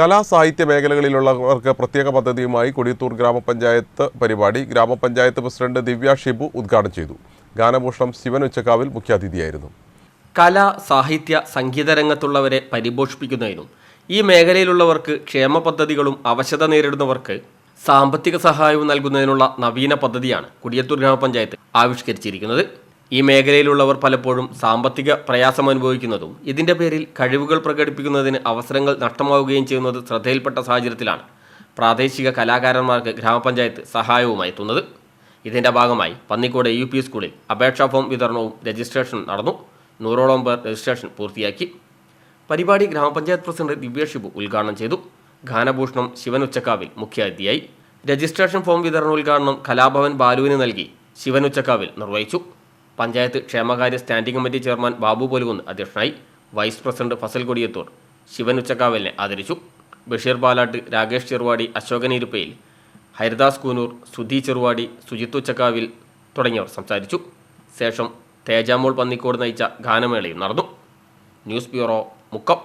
കലാ സാഹിത്യ മേഖലകളിലുള്ളവർക്ക് പ്രത്യേക പദ്ധതിയുമായി കൊടിയത്തൂർ ഗ്രാമപഞ്ചായത്ത് പരിപാടി ഗ്രാമപഞ്ചായത്ത് പ്രസിഡന്റ് ദിവ്യ ഷിബു ഉദ്ഘാടനം ചെയ്തു. ഗാനഭൂഷണം ശിവൻ ഉച്ചക്കാവിൽ മുഖ്യാതിഥിയായിരുന്നു. കല സാഹിത്യ സംഗീത രംഗത്തുള്ളവരെ പരിപോഷിപ്പിക്കുന്നതിനും ഈ മേഖലയിലുള്ളവർക്ക് ക്ഷേമ പദ്ധതികളും അവശത നേരിടുന്നവർക്ക് സാമ്പത്തിക സഹായവും നൽകുന്നതിനുള്ള നവീന പദ്ധതിയാണ് കുടിയത്തൂർ ഗ്രാമപഞ്ചായത്ത് ആവിഷ്കരിച്ചിരിക്കുന്നത്. ഈ മേഖലയിലുള്ളവർ പലപ്പോഴും സാമ്പത്തിക പ്രയാസം അനുഭവിക്കുന്നതും ഇതിന്റെ പേരിൽ കഴിവുകൾ പ്രകടിപ്പിക്കുന്നതിന് അവസരങ്ങൾ നഷ്ടമാവുകയും ചെയ്യുന്നത് ശ്രദ്ധയിൽപ്പെട്ട സാഹചര്യത്തിലാണ്. പ്രാദേശിക കലാകാരന്മാർക്ക് ഗ്രാമപഞ്ചായത്ത് സഹായവുമായി എത്തുന്നത്. ഇതിന്റെ ഭാഗമായി പന്നിക്കോട് യു പി സ്കൂളിൽ അപേക്ഷാ ഫോം വിതരണവും രജിസ്ട്രേഷനും നടന്നു. നൂറോളം പേർ രജിസ്ട്രേഷൻ പൂർത്തിയാക്കി. പരിപാടി ഗ്രാമപഞ്ചായത്ത് പ്രസിഡന്റ് ദിവ്യ ഷിബു ഉദ്ഘാടനം ചെയ്തു. ഗാനഭൂഷണം ശിവൻ ഉച്ചക്കാവിൽ മുഖ്യാതിഥിയായി. രജിസ്ട്രേഷൻ ഫോം വിതരണ ഉദ്ഘാടനം കലാഭവൻ ബാലുവിന് നൽകി ശിവൻ ഉച്ചക്കാവിൽ നിർവഹിച്ചു. പഞ്ചായത്ത് ക്ഷേമകാര്യ standing committee chairman Babu Polukunnu അധ്യക്ഷനായി വൈസ് പ്രസിഡന്റ് ഫസൽ കൊടിയത്തൂർ ശിവൻ ഉച്ചക്കാവലിനെ ആദരിച്ചു. ബഷീർ പാലാട്ട് രാകേഷ് ചെറുവാടി അശോകൻ ഇരുപ്പയിൽ ഹരിദാസ് കൂനൂർ സുധി ചെറുവാടി സുജിത് ഉച്ചക്കാവിൽ തുടങ്ങിയവർ സംസാരിച്ചു. ശേഷം തേജാമോൾ പന്നിക്കോട് നയിച്ച ഗാനമേളയും നടന്നു. News bureau Mukkam.